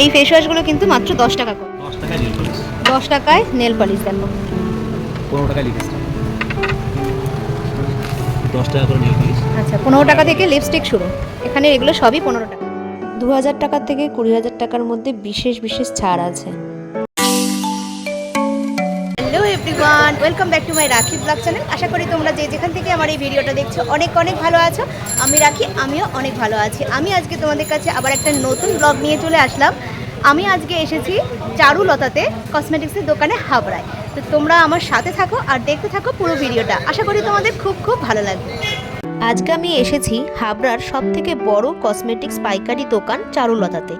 এই ফেস ওয়াশগুলো কিন্তু মাত্র দশ টাকা করে। দশ টাকায় নীল পলিশ দশ টাকায় নেল পলিশ দেখো পনেরো টাকায় লিপস্টিক দশ টাকা করে নেল পলিশ আচ্ছা পনেরো টাকা থেকে লিপস্টিক শুরু। এখানে এগুলো সবই পনেরো টাকা। দু হাজার টাকা থেকে কুড়ি হাজার টাকার মধ্যে বিশেষ বিশেষ ছাড় আছে। Everyone welcome back to my Rakhi blog channel আশা করি তোমরা যে যেখান থেকে আমার এই ভিডিওটা দেখছ, অনেক অনেক ভালো আছো। আমি রাখি, আমিও অনেক ভালো আছি। আমি আজকে তোমাদের কাছে আবার একটা নতুন ব্লগ নিয়ে চলে আসলাম। আমি আজকে এসেছি চারুলতাতে কসমেটিক্সের দোকানে হাবড়ায়। তো তোমরা আমার সাথে থাকো আর দেখতে থাকো পুরো ভিডিওটা। আশা করি তোমাদের খুব খুব ভালো লাগবে। আজকে আমি এসেছি হাবড়ার সব থেকে বড় কসমেটিক্স পাইকারি দোকান চারুলতাতে।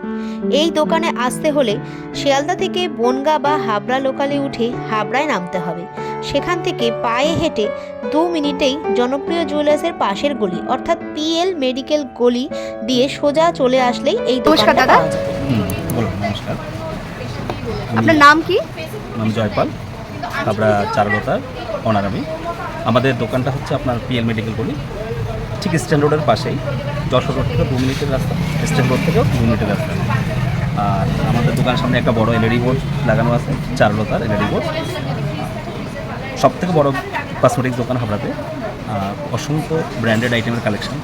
এই দোকানে আসতে হলে শিয়ালদা থেকে বনগা বা হাবড়া লোকালে উঠে হাবড়ায় নামতে হবে। সেখান থেকে পায়ে হেঁটে দু মিনিটেই জনপ্রিয় জুয়েলার্সের পাশের গলি অর্থাৎ পিএল মেডিকেল গলি দিয়ে সোজা চলে আসলেই এই দোকানটা দাদা। নমস্কার। আপনার নাম কি? নাম জয়পাল আমরা চারুলতার ওনার আমি আমাদের দোকানটা হচ্ছে আপনার পিএল মেডিকেল গলি। ঠিক স্ট্যান্ড রোডের পাশেই যশোর রোড থেকে দু মিনিটের রাস্তা, স্ট্যান্ড রোড থেকেও দু মিনিটের রাস্তা। আর আমাদের দোকানের সামনে একটা বড় এলইডি বোর্ড লাগানো আছে চারুলতার এলইডি বোর্ড। সব থেকে বড় কসমেটিক্স দোকান হাবড়াতে। অসংখ্য ব্র্যান্ডেড আইটেমের কালেকশন।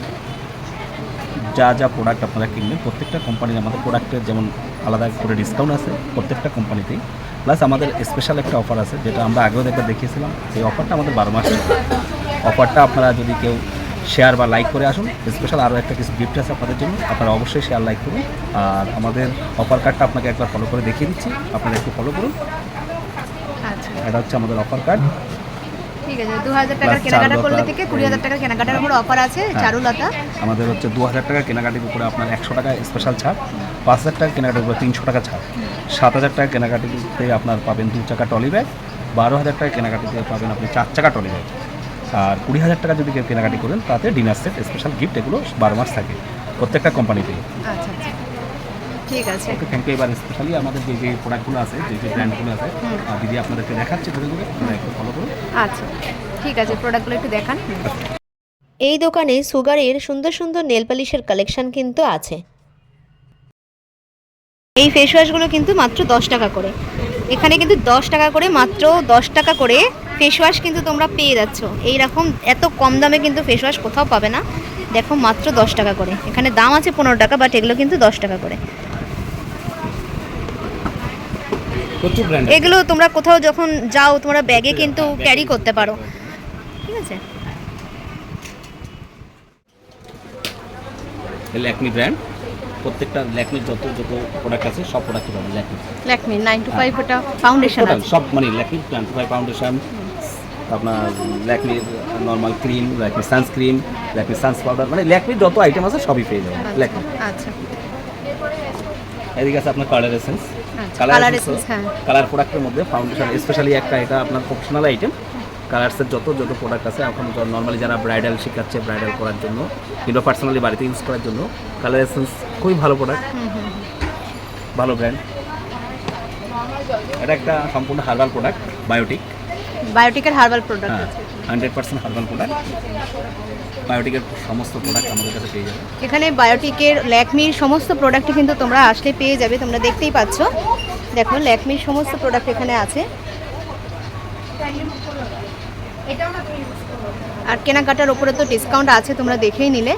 যা যা প্রোডাক্ট আপনারা কিনবেন, প্রত্যেকটা কোম্পানির আমাদের প্রোডাক্টের যেমন আলাদা করে ডিসকাউন্ট আছে, প্রত্যেকটা কোম্পানিতেই প্লাস আমাদের স্পেশাল একটা অফার আছে, যেটা আমরা আগেও একবার দেখিয়েছিলাম। সেই অফারটা আমাদের বারো মাস অফারটা আপনারা যদি কেউ শেয়ার বা লাইক করে আসুন। স্পেশাল আরও একটা কিছু গিফট আছে আপনাদের জন্য। আপনারা অবশ্যই শেয়ার লাইক করুন। আর আমাদের অফার কার্ডটা আপনাকে একবার ফলো করে দেখিয়ে দিচ্ছি। আপনারা একটু ফলো করুন। আচ্ছা। এটা হচ্ছে আমাদের অফার কার্ড ঠিক আছে দু হাজার টাকার কেনাকাটা করলে থেকে কুড়ি হাজার টাকার কেনাকাটার উপর অফার আছে হ্যাঁ। চারুলতা। আমাদের হচ্ছে দু হাজার টাকা কেনাকাটির উপরে আপনার একশো টাকা স্পেশাল ছাড়। পাঁচ হাজার টাকা কেনাকাটির উপরে তিনশো টাকা ছাড়। সাত হাজার কেনাকাটিতে আপনার পাবেন দু চাকা টলি ব্যাগ। বারো হাজার টাকা কেনাকাটিতে পাবেন আপনি চার চাকা টলি ব্যাগ। আর কুড়ি হাজার টাকা যদি কেউ কেনাকাটি করেন তাতে ডিনার সেট স্পেশাল গিফট এগুলো বারো মাস থাকে প্রত্যেকটা কোম্পানিতে আচ্ছা আচ্ছা। ঠিক আছে। ওকে থ্যাংক ইউ এবার স্পেশালি আমাদের যে যে প্রোডাক্টগুলো আছে যে যে ব্র্যান্ডগুলো আছে দিদি আপনাদেরকে দেখাচ্ছে ধরে ধরে একটু ফলো করুন আচ্ছা ঠিক আছে প্রোডাক্টগুলো একটু দেখান। এই দোকানে সুগারের সুন্দর সুন্দর নেল পালিশের কালেকশন কিন্তু আছে। এই ফেস ওয়াশগুলো কিন্তু মাত্র দশ টাকা করে। এখানে কিন্তু দশ টাকা করে মাত্র দশ টাকা করে ফেস ওয়াশ কিন্তু তোমরা পেয়ে যাচ্ছ। এইরকম এত কম দামে কিন্তু ফেস ওয়াশ কোথাও পাবে না। দেখো মাত্র দশ টাকা করে। এখানে দাম আছে পনেরো টাকা বাট এগুলো কিন্তু দশ টাকা করে। এগুলো তোমরা কোথাও যখন যাও তোমরা ব্যাগে কিন্তু ক্যারি করতে পারো। ঠিক আছে? ল্যাকমি ব্র্যান্ড প্রত্যেকটা ল্যাকমির যত যত প্রোডাক্ট আছে সব প্রোডাক্ট পাবেন Lakme Lakme nine two five ওটা ফাউন্ডেশন সব মানে ল্যাকমি ফাইভ ফাউন্ডেশন আপনার ল্যাকমির normal cream Lakme sunscreen Lakme suns powder মানে ল্যাকমির যত আইটেম আছে সবই পেয়ে যাবেন ল্যাকমি। আচ্ছা। এদিকে আছে আপনার কালার এসেন্স আচ্ছা কালার এসেন্স এসেন্স হ্যাঁ। কালার প্রোডাক্টের মধ্যে ফাউন্ডেশন স্পেশালি একটা এটা আপনার প্রফেশনাল আইটেম কালার্সের যত যত প্রোডাক্ট আছে এখন নর্মালি যারা ব্রাইডাল শেখাচ্ছে ব্রাইডাল করার জন্য কিংবা পার্সোনালি বাড়িতে ইউজ করার জন্য কালার এসেন্স খুবই ভালো প্রোডাক্ট ভালো ব্র্যান্ড এটা একটা সম্পূর্ণ herbal product Biotique বায়োটিকের herbal product hundred percent herbal product বায়োটিকের সমস্ত প্রোডাক্ট আমাদের কাছে পেয়ে যাবে। এখানে বায়োটিকের ল্যাকমির সমস্ত প্রোডাক্ট কিন্তু তোমরা আসলে পেয়ে যাবে তোমরা দেখতেই পাচ্ছ। দেখো ল্যাকমির সমস্ত প্রোডাক্ট এখানে আছে। আর কেনাকাটার উপরে তো ডিসকাউন্ট আছে তোমরা দেখেই নিলে।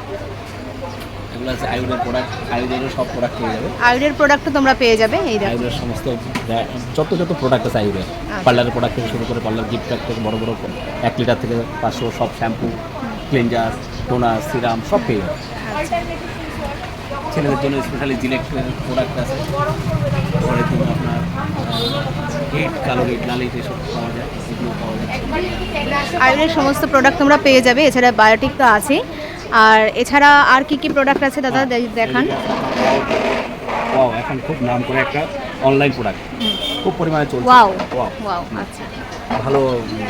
এগুলো আছে আয়ুর্বেদ প্রোডাক্ট আয়ুর্বেদের সব প্রোডাক্ট পেয়ে যাবে। আয়ুরের প্রোডাক্টও তোমরা পেয়ে যাবে এই আয়ুর্বেদের সমস্ত যত যত প্রোডাক্ট আছে আয়ুর্বেদ। পার্লারের প্রোডাক্ট থেকে শুরু করে পার্লার গিফট প্যাক থেকে বড় বড় এক লিটার থেকে পাঁচশো সব শ্যাম্পু ক্লিনজার টোনার সিরাম সব পেয়ে যাবে। ছেলেদের জন্য স্পেশালি জিলেক্টের প্রোডাক্ট আছে। পরে তুমি আপনার হিট কালো হিট লাল হিট এসব পাওয়া যায় এগুলো পাওয়া যায়। আয়ুরের সমস্ত প্রোডাক্ট তোমরা পেয়ে যাবে এছাড়া বায়োটিক তো আছে আর এছাড়া আর কি কি প্রোডাক্ট আছে দাদা? দেখান। ওয়াও এখন খুব নাম করে একটা অনলাইন প্রোডাক্ট খুব পরিমাণে চলছে। Wow wow. ওয়াও আচ্ছা। ভালো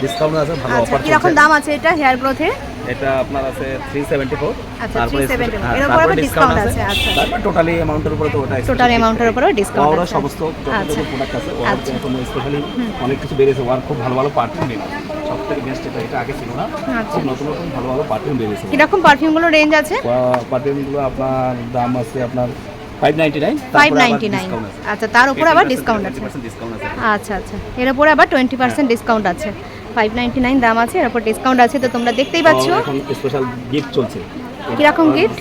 ডিসকাউন্ট আছে ভালো আচ্ছা অফার কীরকম দাম আছে এটা হেয়ার গ্রোথের এটা আপনার আছে থ্রি সেভেন্টি ফোর আচ্ছা, 374 এর উপর discount আছে, আচ্ছা। তারপর টোটালি অ্যামাউন্টের উপরে তো ওটা টোটাল অ্যামাউন্টের উপরে ডিসকাউন্ট আছে। সমস্ত যত আচ্ছা। প্রোডাক্ট আছে আচ্ছা। এখন স্পেশালি অনেক কিছু বেরিয়েছে। ওর খুব ভালো ভালো পারফিউম বেরিয়েছে সব থেকে বেস্ট এটা এটা আগে ছিল না। আচ্ছা। খুব নতুন নতুন ভালো ভালো পারফিউম বেরিয়েছে কীরকম পারফিউমগুলো রেঞ্জ আছে? পারফিউমগুলো আপনার দাম আছে আপনার আচ্ছা তার উপর আবার ডিসকাউন্ট আছে। আচ্ছা আচ্ছা। এর উপরে আবার টোয়েন্টি পার্সেন্ট ডিসকাউন্ট আছে। ফাইভ নাইনটি নাইন দাম আছে এর উপর ডিসকাউন্ট আছে তো তোমরা দেখতেই পাচ্ছ। এখন স্পেশাল গিফট চলছে। কীরকম gift?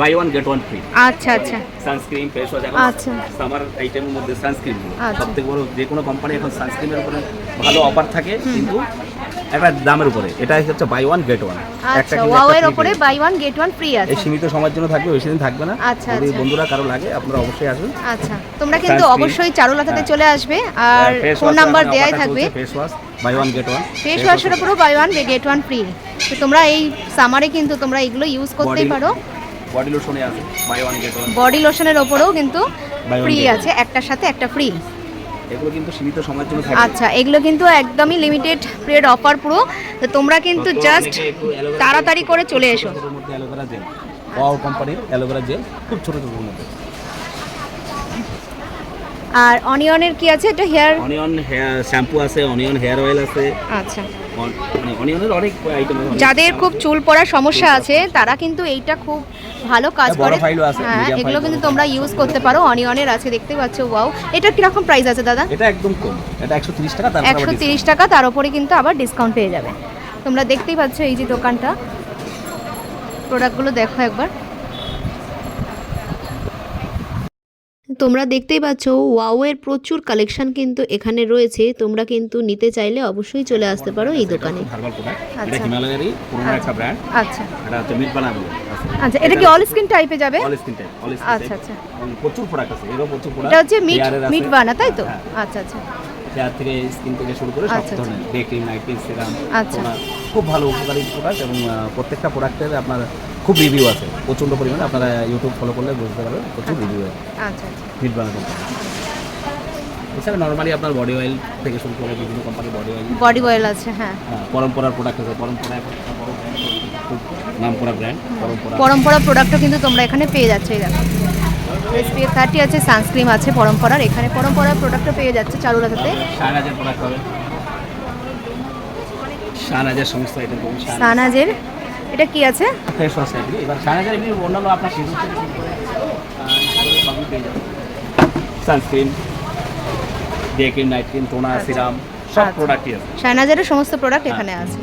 Buy one get one free আচ্ছা আচ্ছা। সানস্ক্রিন ফেস ওয়াশ এখন আচ্ছা। সামার আইটেমের মধ্যে সানস্ক্রিন আচ্ছা। সব বড় যে কোনো কোম্পানি এখন সানস্ক্রিনের উপরে ভালো অফার থাকে কিন্তু একটা দামের উপরে। এটা হচ্ছে বাই ওয়ান গেট ওয়ান আচ্ছা উপরে buy one get one free আছে এই সীমিত সময়ের জন্য থাকবে বেশি দিন থাকবে না। আচ্ছা, যদি আচ্ছা। বন্ধুরা কারও লাগে আপনারা অবশ্যই আসুন। আচ্ছা তোমরা কিন্তু অবশ্যই চারুলাতাতে হ্যাঁ। চলে আসবে। আর ফোন নাম্বার দেয়াই থাকবে। Face wash buy one get one face ওয়াশের উপরও buy one get one free তো তোমরা এই সামারে কিন্তু তোমরা এগুলো ইউজ করতেই পারো। বডি লোশনে আছে buy one get one body লোশনের ওপরেও কিন্তু ফ্রি আছে একটার সাথে একটা ফ্রি এগুলো কিন্তু সীমিত সময়ের জন্য থাকে। আচ্ছা এগুলো কিন্তু একদমই লিমিটেড পিরিয়ড অফার পুরো। তো তোমরা কিন্তু জাস্ট তাড়াতাড়ি করে চলে এসো। মধ্যে অ্যালোভেরা জেল ওয়াও কোম্পানির অ্যালোভেরা জেল খুব ছোট ছোট মধ্যে। আর অনিয়নের কি আছে? এটা হেয়ার অনিয়ন হেয়ার শ্যাম্পু আছে অনিয়ন হেয়ার অয়েল আছে। আচ্ছা। অন- মানে যাদের খুব চুল পড়ার সমস্যা আছে তারা কিন্তু এইটা খুব ভালো কাজ হ্যাঁ, করে। হ্যাঁ এগুলো কিন্তু তোমরা ইউজ করতে পারো অনিয়নের আছে দেখতে পাচ্ছ ওয়াও এটা কীরকম প্রাইস আছে দাদা? এটা একদম কম এটা একশো তিরিশ টাকা তারপর একশো তিরিশ টাকা তার উপরে কিন্তু আবার ডিসকাউন্ট পেয়ে যাবে। তোমরা দেখতেই পাচ্ছ এই যে দোকানটা। প্রোডাক্টগুলো দেখো একবার। তোমরা দেখতেই পাচ্ছ ওয়াওয়ের প্রচুর কালেকশন কিন্তু এখানে রয়েছে। তোমরা কিন্তু নিতে চাইলে অবশ্যই চলে আসতে পারো এই দোকানে। এটা আচ্ছা। একটা ব্র্যান্ড আচ্ছা। এটা হচ্ছে আচ্ছা এটা কি অল স্কিন টাইপে যাবে? অল স্কিন টাইপ অল আচ্ছা, আচ্ছা। প্রচুর প্রোডাক্ট আছে এরও প্রচুর প্রোডাক্ট এটা হচ্ছে মিট মিট বানা তাই তো? হ্যাঁ। আচ্ছা আচ্ছা। হেয়ার থেকে স্কিন থেকে শুরু করে সব আচ্ছা, ধরনের day cream night cream serum আচ্ছা। খুব ভালো উপকারী প্রোডাক্ট এবং প্রত্যেকটা প্রোডাক্টের আপনার খুব রিভিউ আছে। প্রচণ্ড পরিমাণে আপনারা ইউটিউব ফলো করলে বুঝতে পারবেন প্রচুর রিভিউ আছে। আচ্ছা আচ্ছা। এছাড়া নর্মালি আপনার বডি অয়েল থেকে শুরু করে বিভিন্ন কোম্পানির বডি অয়েল বডি অয়েল আছে হ্যাঁ। পরম্পরার প্রোডাক্ট আছে। পরম্পরা নাম করা ব্র্যান্ড পরম্পরা। পরম্পরা প্রোডাক্টও কিন্তু তোমরা এখানে পেয়ে যাচ্ছে এই দেখো। এসপিএফ থার্টি আছে সানস্ক্রিন আছে পরম্পরার। এখানে পরম্পরার প্রোডাক্টটা পেয়ে যাচ্ছে চারুলাতাতে। সমস্ত আইটেম সানাজের এটা কি আছে? ফেস ওয়াশ এগুলি এবার শাহনাজের এমনি অন্যান্য আপনার পেয়ে যাবেন। Sunscreen day cream night cream toner serum সব আচ্ছা। প্রোডাক্টই আছে। সানাজেরও সমস্ত প্রোডাক্ট এখানে হ্যাঁ। আছে।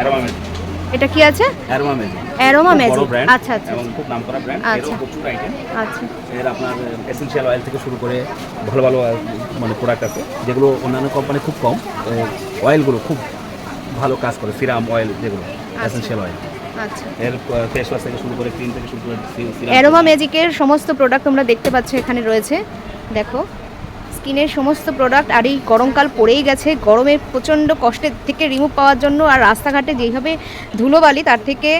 অ্যারোমা ম্যাজিক এটা কি আছে? অ্যারোমা ম্যাজিক অ্যারোমা ম্যাজিক আচ্ছা আচ্ছা। এবং খুব নাম করা ব্র্যান্ড আচ্ছা। এরও প্রচুর আইটেম আচ্ছা। এর আপনার এসেনশিয়াল অয়েল থেকে শুরু করে ভালো ভালো মানে প্রোডাক্ট আছে যেগুলো অন্যান্য কোম্পানি খুব কম। অয়েলগুলো খুব ভালো কাজ করে সিরাম অয়েল যেগুলো এসেনশিয়াল অয়েল আচ্ছা। এর ফেস ওয়াশ থেকে শুরু করে ক্রিম থেকে শুরু করে অ্যারোমা ম্যাজিকের সমস্ত প্রোডাক্ট তোমরা দেখতে পাচ্ছ এখানে রয়েছে। দেখো স্কিনের সমস্ত প্রোডাক্ট আর এই গরমকাল পড়েই গেছে। গরমের প্রচণ্ড কষ্টের থেকে রিমুভ পাওয়ার জন্য আর রাস্তাঘাটে যেইভাবে ধুলোবালি তার থেকে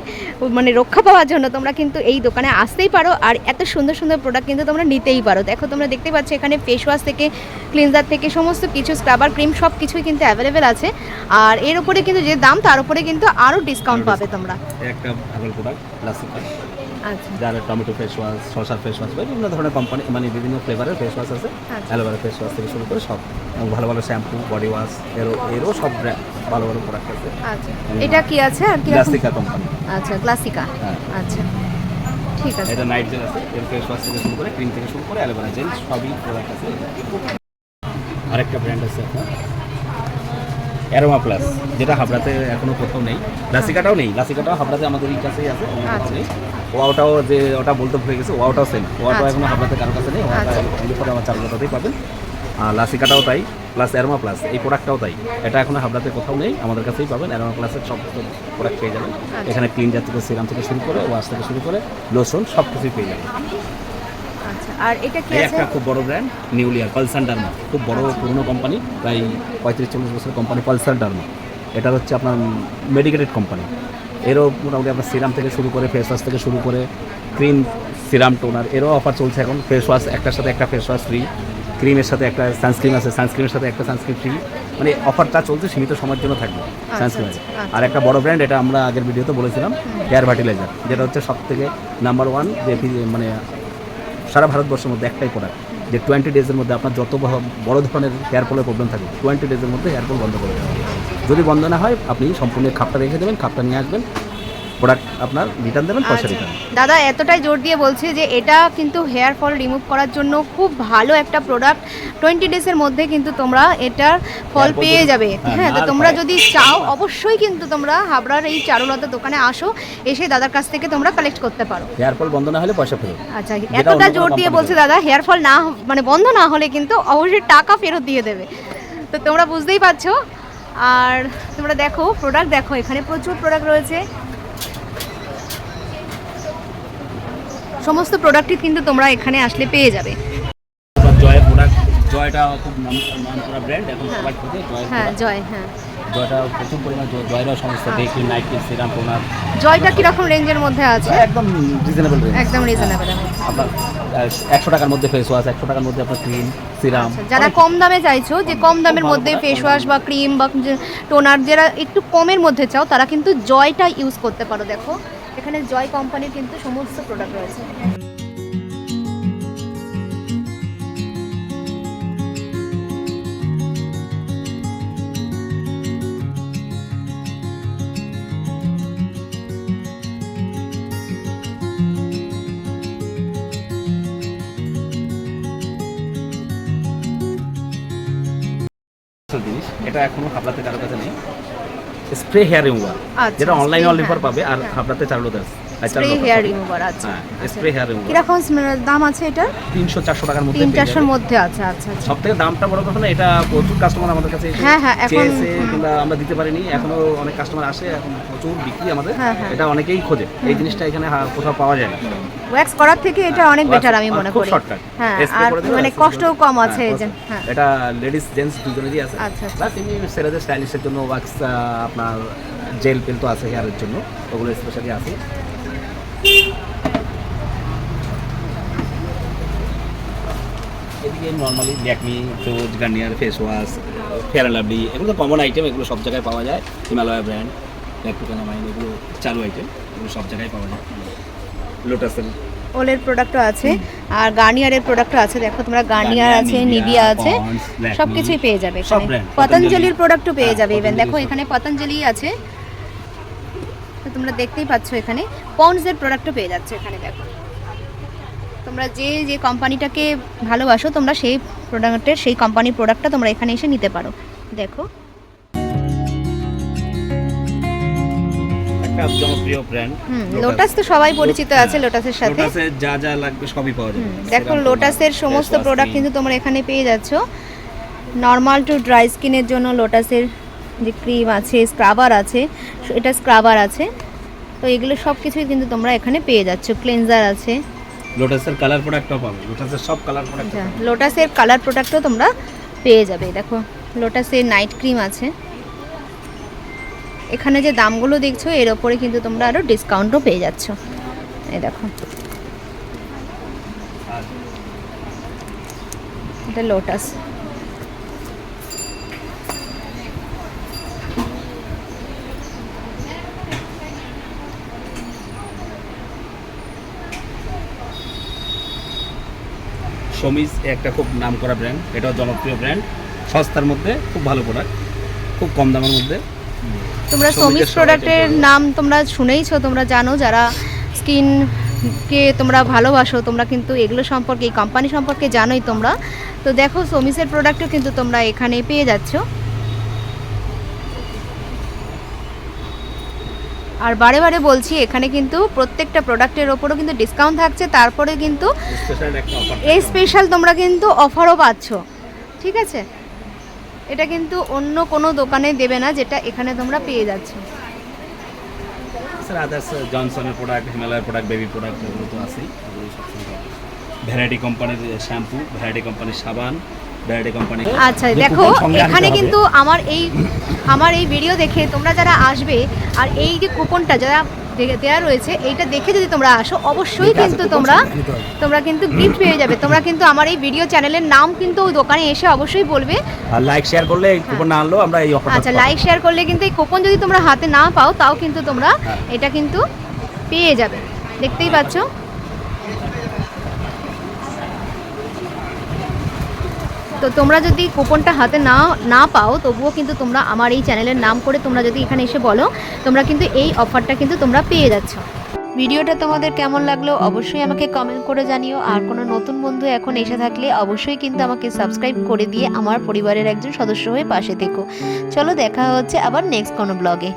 মানে রক্ষা পাওয়ার জন্য তোমরা কিন্তু এই দোকানে আসতেই পারো। আর এত সুন্দর সুন্দর প্রোডাক্ট কিন্তু তোমরা নিতেই পারো। দেখো তোমরা দেখতে পাচ্ছ এখানে ফেস ওয়াশ থেকে ক্লিনজার থেকে সমস্ত কিছু স্ক্রাবার ক্রিম সব কিছুই কিন্তু অ্যাভেলেবেল আছে। আর এর উপরে কিন্তু যে দাম তার উপরে কিন্তু আরও ডিসকাউন্ট পাবে তোমরা। একটা ভালো প্রোডাক্ট লাসিকা যার টমেটো ফেস ওয়াশ শসার ফেস ওয়াশ বিভিন্ন ধরনের কোম্পানি মানে বিভিন্ন ফ্লেভারের ফেস ওয়াশ আছে আচ্ছা। অ্যালোভেরা ফেস ওয়াশ থেকে শুরু করে সব ভালো ভালো শ্যাম্পু বডি ওয়াশ এরও এরও সব brand ভালো ভালো প্রোডাক্ট আছে। আচ্ছা। এটা কি আছে আর কি লাসিকা কোম্পানি আচ্ছা ক্লাসিকা হ্যাঁ। আচ্ছা। ঠিক আছে। এটা নাইট জেল আছে এর ফেস ওয়াশ থেকে শুরু করে ক্রিম থেকে শুরু করে অ্যালোভেরা জেল সবই প্রোডাক্ট আছে। আরেকটা ব্র্যান্ড আছে আপনার। অ্যারোমা প্লাস যেটা হাবড়াতে এখনও কোথাও নেই। লাসিকাটাও নেই লাসিকাটাও হাবড়াতে আমাদের এই কাছেই আছে আচ্ছা। নেই। ওয়াওটাও যে ওটা বলতে ভুলে গেছে ওয়াওটাও সেম ওয়াওটাও আচ্ছা। এখনও হাবড়াতে কারোর কাছে নেই ওয়াওটা আচ্ছা। আমার চারুলতাতেই পাবেন। আর লাসিকাটাও তাই প্লাস অ্যারোমা প্লাস এই প্রোডাক্টটাও তাই। এটা এখনও হাবড়াতে কোথাও নেই আমাদের কাছেই পাবেন। অ্যারোমা প্লাসের সব প্রোডাক্ট পেয়ে যাবেন। এখানে ক্লিনজার থেকে সিরাম থেকে শুরু করে ওয়াশ থেকে শুরু করে লোশন সব কিছুই পেয়ে যাবেন। আচ্ছা আর এটা কি আছে? একটা খুব বড় ব্র্যান্ড নিউলিয়ার পালসার ডার্মা খুব বড় পুরনো কোম্পানি প্রায় পঁয়ত্রিশ চল্লিশ বছরের কোম্পানি পালসার ডার্মা এটা হচ্ছে আপনার মেডিকেটেড কোম্পানি এরও মোটামুটি আপনার সিরাম থেকে শুরু করে ফেস ওয়াশ থেকে শুরু করে ক্রিম সিরাম টোনার এরও অফার চলছে এখন। ফেস ওয়াশ একটার সাথে একটা ফেস ওয়াশ ফ্রি ক্রিমের সাথে একটা সানস্ক্রিন আছে সানস্ক্রিনের সাথে একটা সানস্ক্রিন ফ্রি মানে অফারটা চলছে সীমিত সময়ের জন্য থাকবে সানস্ক্রিন আচ্ছা, আচ্ছা। আর একটা বড় ব্র্যান্ড এটা আমরা আগের ভিডিওতে বলেছিলাম হেয়ার ফার্টিলাইজার যেটা হচ্ছে সব থেকে নাম্বার ওয়ান যে মানে সারা ভারতবর্ষের মধ্যে একটাই প্রোডাক্ট যে টোয়েন্টি ডেজের মধ্যে আপনার যত বড় ধরনের হেয়ার ফলের প্রবলেম থাকে টোয়েন্টি ডেজের মধ্যে হেয়ার ফল বন্ধ করে দেওয়া। যদি বন্ধ না হয়, আপনি সম্পূর্ণ খাপটা রেখে দেবেন, খাপটা নিয়ে আসবেন প্রোডাক্ট আপনার রিটার্ন দেবেন পয়সা আচ্ছা। রিটার্ন দাদা এতটাই জোর দিয়ে বলছে যে এটা কিন্তু হেয়ার ফল রিমুভ করার জন্য খুব ভালো একটা প্রোডাক্ট টোয়েন্টি ডেজের মধ্যে কিন্তু তোমরা এটার ফল পেয়ে যাবে। হ্যাঁ, হ্যাঁ তো তোমরা যদি চাও অবশ্যই কিন্তু তোমরা হাবড়ার এই চারুলতা দোকানে আসো এসে দাদার কাছ থেকে তোমরা কালেক্ট করতে পারো। হেয়ার ফল বন্ধ না হলে পয়সা ফেরত। আচ্ছা এতটা জোর দিয়ে বলছে দাদা হেয়ার ফল না মানে বন্ধ না হলে কিন্তু অবশ্যই টাকা ফেরত দিয়ে দেবে। তো তোমরা বুঝতেই পারছ। আর তোমরা দেখো প্রোডাক্ট দেখো এখানে প্রচুর প্রোডাক্ট রয়েছে। সমস্ত প্রোডাক্টই কিন্তু তোমরা এখানে আসলে পেয়ে যাবে। আপনার প্রোডাক্ট জয়টা খুব নাম নাম করা ব্র্যান্ড এখন সবাই খোঁজে হ্যাঁ জয় হ্যাঁ। জয়টা প্রচুর পরিমাণ জ- জয়েরও সমস্ত নাইট ক্রিম সিরাম টোনার জয়টা কীরকম রেঞ্জের মধ্যে আছে? একদম রিজনেবল রেঞ্জ একদম রিজনেবল আপনার একশো টাকার মধ্যে ফেস ওয়াশ একশো টাকার মধ্যে আপনার ক্রিম সিরাম যারা কম দামে চাইছো যে কম দামের মধ্যে ফেস ওয়াশ বা ক্রিম বা টোনার যারা একটু কমের মধ্যে চাও তারা কিন্তু জয়টা ইউজ করতে পারো দেখো। এখানে জয় কোম্পানির কিন্তু সমস্ত প্রোডাক্ট রয়েছে। জিনিস এটা এখনও হাবড়াতে কারও কাছে নেই। স্প্রে হেয়ার রিমুভার যেটা অনলাইনে অনলি হ্যাঁ, পাবে আর। হাবড়াতে Charu Das spray hair remover আছে স্প্রে হেয়ার রিমুভার কীরকম দাম আছে এটা টাকার মধ্যে আচ্ছা আচ্ছা। সব থেকে দামটা বড় কথা না এটা প্রচুর কাস্টমার আমাদের কাছে হ্যাঁ, হ্যাঁ, এখন- কিংবা আমরা দিতে পারিনি এখনও অনেক কাস্টমার আসে এখন প্রচুর বিক্রি আমাদের হ্যাঁ, হ্যাঁ। এটা অনেকেই খোঁজে। এই জিনিসটা এখানে কোথাও পাওয়া যায় না। ওয়্যাক্স করার থেকে এটা অনেক বেটার আমি মনে করি। হ্যাঁ আর মানে কষ্টও কম হ্যাঁ, আছে এই যে হ্যাঁ এটা লেডিস জেন্টস দুজনেরই আছে। আচ্ছা, আচ্ছা। প্লাস এমনি ছেলেদের স্টাইলিশের জন্য ওয়াক্স আপনার জেল পেল তো আছে হেয়ারের জন্য। ওগুলো স্পেশালি আছে। এদিকে normally Lakme froze Garnier face wash Fair Lovely এগুলো তো কমন আইটেম এগুলো সব জায়গায় পাওয়া যায়। হিমালয়া ব্র্যান্ড ল্যাকটুকানামাইন এগুলো চালু আইটেম এগুলো সব জায়গায় পাওয়া যায়। লোটাসের ওলের প্রোডাক্টও আছে। আর গার্নিয়ারের প্রোডাক্টও আছে। দেখো তোমরা গার্নিয়ার আছে নিভিয়া আছে সব কিছুই পেয়ে যাবে এখানে। পতঞ্জলির প্রোডাক্টও পেয়ে হ্যাঁ, যাবে। ইভেন দেখো এখানে পতঞ্জলি আছে। তো তোমরা দেখতেই পাচ্ছ এখানে। পন্ডসের প্রোডাক্টও পেয়ে যাচ্ছে এখানে দেখো। তোমরা যে যে কোম্পানিটাকে ভালোবাসো তোমরা সেই প্রোডাক্টের সেই কোম্পানির প্রোডাক্টটা তোমরা এখানে এসে নিতে পারো। দেখো। একটা জনপ্রিয় ব্র্যান্ড লোটাস তো সবাই পরিচিত আছে লোটাসের সাথে। লোটাসের যা যা লাগবে সবই পাওয়া যাবে। দেখো লোটাসের সমস্ত প্রোডাক্ট কিন্তু তোমরা এখানে পেয়ে যাচ্ছ। নর্মাল টু ড্রাই স্কিনের জন্য লোটাসের যে ক্রিম আছে স্ক্রাবার আছে এটা স্ক্রাবার আছে। তো এগুলো সব কিছুই কিন্তু তোমরা এখানে পেয়ে যাচ্ছ। ক্লেনজার আছে। লোটাসের কালার প্রোডাক্টও পাবে। লোটাসের সব কালার প্রোডাক্ট লোটাসের কালার প্রোডাক্টও তোমরা পেয়ে যাবে। দেখো লোটাসের নাইট ক্রিম আছে। এখানে যে দামগুলো দেখছ, এর ওপরে কিন্তু তোমরা আরও ডিসকাউন্টও পেয়ে যাচ্ছ। এই দেখো। এটা লোটাস সমিজ একটা খুব নাম করা ব্র্যান্ড এটাও জনপ্রিয় ব্র্যান্ড সস্তার মধ্যে, খুব ভালো প্রোডাক্ট খুব কম দামের মধ্যে। তোমরা সবাই প্রোডাক্টের নাম তোমরা শুনেইছো? তোমরা জানো যারা স্কিন কে তোমরা ভালোবাসো তোমরা কিন্তু এগুলো সম্পর্কে এই কোম্পানি সম্পর্কে জানোই তোমরা। তো দেখো সমিসের প্রোডাক্টও কিন্তু তোমরা এখানে পেয়ে যাচ্ছ। আর বারে বারে বলছি এখানে কিন্তু প্রত্যেকটা প্রোডাক্টের ওপরও কিন্তু ডিসকাউন্ট থাকছে তারপরে কিন্তু এই স্পেশাল তোমরা কিন্তু অফারও পাচ্ছ। ঠিক আছে? এটা কিন্তু অন্য কোনো দোকানে দেবে না যেটা এখানে তোমরা পেয়ে যাচ্ছ। স্যার আদার্স জনসনের প্রোডাক্ট হিমালয়ের প্রোডাক্ট বেবি প্রোডাক্ট এগুলো তো আছেই। এগুলো সবসময় ভ্যারাইটি কোম্পানির শ্যাম্পু ভ্যারাইটি কোম্পানির সাবান ভ্যারাইটি আচ্ছা দেখো এখানে কিন্তু আমার এই আমার এই ভিডিও দেখে তোমরা যারা আসবে আর এই যে কুপনটা যারা দে- দেওয়া রয়েছে এইটা দেখে যদি তোমরা আসো অবশ্যই কিন্তু তোমরা তোমরা কিন্তু গিফট পেয়ে যাবে। তোমরা কিন্তু আমার এই ভিডিও চ্যানেলের নাম কিন্তু ওই দোকানে এসে অবশ্যই বলবে। আর লাইক শেয়ার করলে কুপন না আনলো আমরা এই অফারটা আচ্ছা লাইক শেয়ার করলে কিন্তু এই কুপন যদি তোমরা হাতে না পাও তাও কিন্তু তোমরা হ্যাঁ। এটা কিন্তু পেয়ে যাবে। দেখতেই পাচ্ছ? তো তোমরা যদি কুপনটা হাতে না না পাও, তবুও কিন্তু তোমরা আমার এই চ্যানেলের নাম করে তোমরা যদি এখানে এসে বলো, তোমরা কিন্তু এই অফারটা কিন্তু তোমরা পেয়ে যাচ্ছ। ভিডিওটা তোমাদের কেমন লাগল অবশ্যই আমাকে কমেন্ট করে জানিও। আর কোনো নতুন বন্ধু এখন এসে থাকলে অবশ্যই কিন্তু আমাকে সাবস্ক্রাইব করে দিয়ে আমার পরিবারের একজন সদস্য হয়ে পাশে থেকো। চলো দেখা হচ্ছে আবার নেক্সট কোনো ব্লগে